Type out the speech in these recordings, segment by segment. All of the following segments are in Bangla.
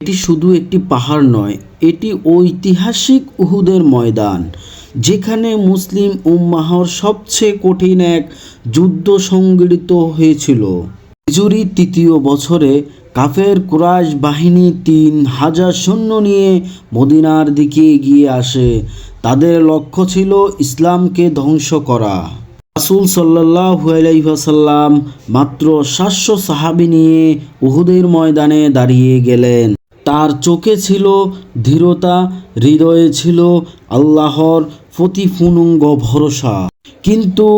এটি শুধু একটি পাহাড় নয়, এটি ঐতিহাসিক উহুদের ময়দান, যেখানে মুসলিম উম্মাহর সবচেয়ে কঠিন এক যুদ্ধ সংগঠিত হয়েছিল। হিজুরি তৃতীয় বছরে কাফের কুরাইশ বাহিনী তিন হাজার সৈন্য নিয়ে মদিনার দিকে এগিয়ে আসে। তাদের লক্ষ্য ছিল ইসলামকে ধ্বংস করা। রাসুল সাল্লাহ আলাইসাল্লাম মাত্র সাতশো সাহাবি নিয়ে উহুদের ময়দানে দাঁড়িয়ে গেলেন। চোখে ছিল ধীরতা, হৃদয়ে ছিল আল্লাহর প্রতিফুনুঙ্গ ভরসা। কিন্তু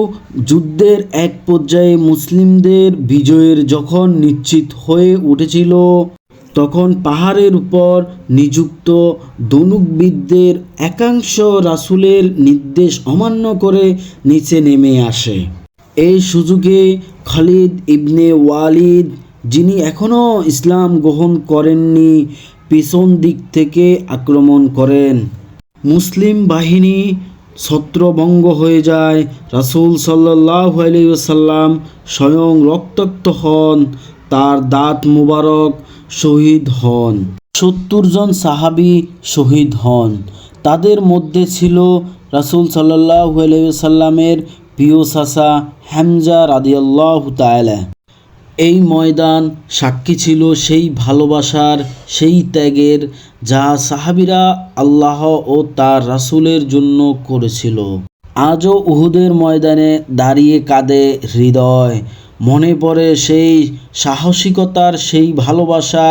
যুদ্ধের এক পর্যায়ে মুসলিমদের বিজয়ের যখন নিশ্চিত হয়ে উঠেছিল, তখন পাহাড়ের উপর নিযুক্ত দনুকবিদদের একাংশ রাসূলের নির্দেশ অমান্য করে নিচে নেমে আসে। এই সুযোগে খালিদ ইবনে ওয়ালিদ যিনি এখনও ইসলাম গ্রহণ করেননি, পেছন দিক থেকে আক্রমণ করেন। মুসলিম বাহিনী ছত্রভঙ্গ হয়ে যায়। রাসূল সাল্লাহ আলাইসাল্লাম স্বয়ং রক্তাক্ত হন, তার দাঁত মুবারক শহীদ হন। সত্তর জন সাহাবি শহীদ হন। তাদের মধ্যে ছিল রাসূল সাল্লাহ আলাইসাল্লামের প্রিয় চাচা হ্যামজা রাদিয়াল্লাহ তাআলা। এই ময়দান সাক্ষী ছিল সেই ভালোবাসার, সেই ত্যাগের যা সাহাবিরা আল্লাহ ও তার রাসূলের জন্য করেছিল। আজও উহুদের ময়দানে দাঁড়িয়ে কাঁদে হৃদয়। মনে পড়ে সেই সাহসিকতার, সেই ভালোবাসা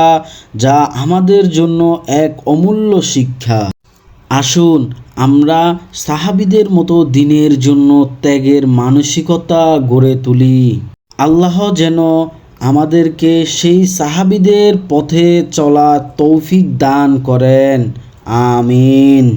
যা আমাদের জন্য এক অমূল্য শিক্ষা। আসুন আমরা সাহাবিদের মতো দিনের জন্য ত্যাগের মানসিকতা গড়ে তুলি। আল্লাহ যেন আমাদেরকে সেই সাহাবিদের পথে চলা তৌফিক দান করেন। আমিন।